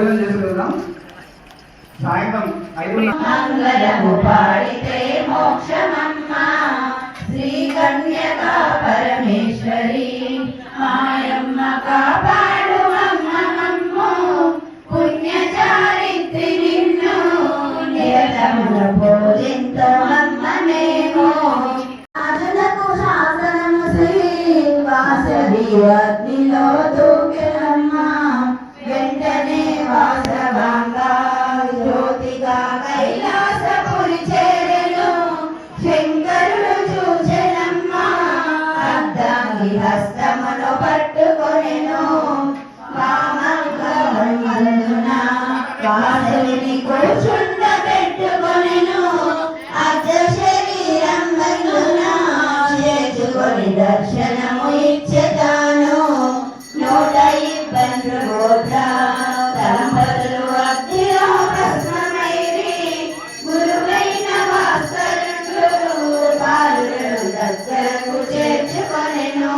భోజనం చేసుకుందాం. సాయంత్రం ఐదు అగ్నిలో వాసవిని కూర్చుండ పెట్టుకొనెను. అర్ధ శరీరం బంధున చేసుకొని దర్శనము ఇచ్చతాను. నూట ఇబ్బంది దంపతులు అగ్నిలో భస్మమైరి గురువైన భాస్కరుడు దగ్గరకు చేర్చుకొనెను.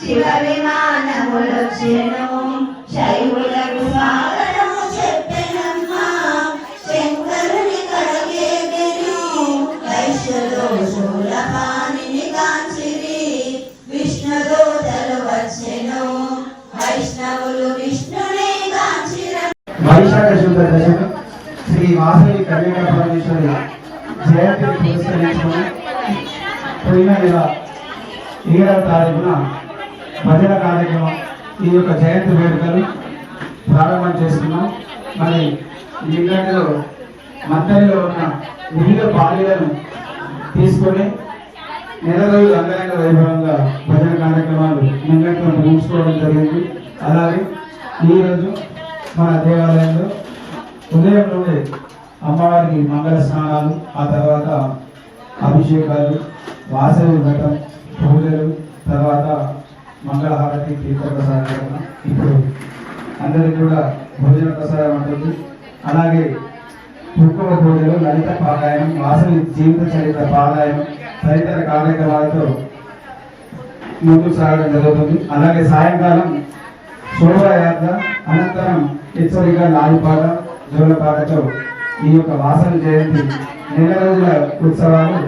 శివ విమానములొచ్చెను శైవ వైశాఖ శుద్ధ దశమి శ్రీ వాసవి కళ్యాణ పరమేశ్వరి జయంతిని పురస్కరించుకుని పోయిన నెల ఏడవ తారీఖున భజన కార్యక్రమం ఈ యొక్క జయంతి వేడుకలు ప్రారంభం చేస్తున్నాం. మరి నిన్నటిలో మద్దరిలో ఉన్న వివిధ పార్టీలను తీసుకొని నెల రోజులు అంగరంగ వైభవంగా భజన కార్యక్రమాలు నిన్నటిలో ముగించుకోవడం జరిగింది. అలాగే ఈరోజు మన దేవాలయంలో ఉదయంలోనే అమ్మవారికి మంగళ స్నానాలు ఆ తర్వాత అభిషేకాలు వాసవి ఘటం పూజలు తర్వాత మంగళహారతి తీర్థ ప్రసాదం ఇప్పుడు అందరికీ కూడా భోజన ప్రసాదం ఉంటుంది. అలాగే కుంకుమ పూజలు లలిత పారాయణం వాసవి జీవిత చరిత్ర పారాయణం తదితర కార్యక్రమాలతో ముందుకు సాగడం జరుగుతుంది. అలాగే సాయంకాలం శోభయాత్ర అనంతరం హెచ్చరిక నాలుపాట జోలపాటతో ఈ యొక్క వాసన జయంతి నెల రోజుల ఉత్సవాలు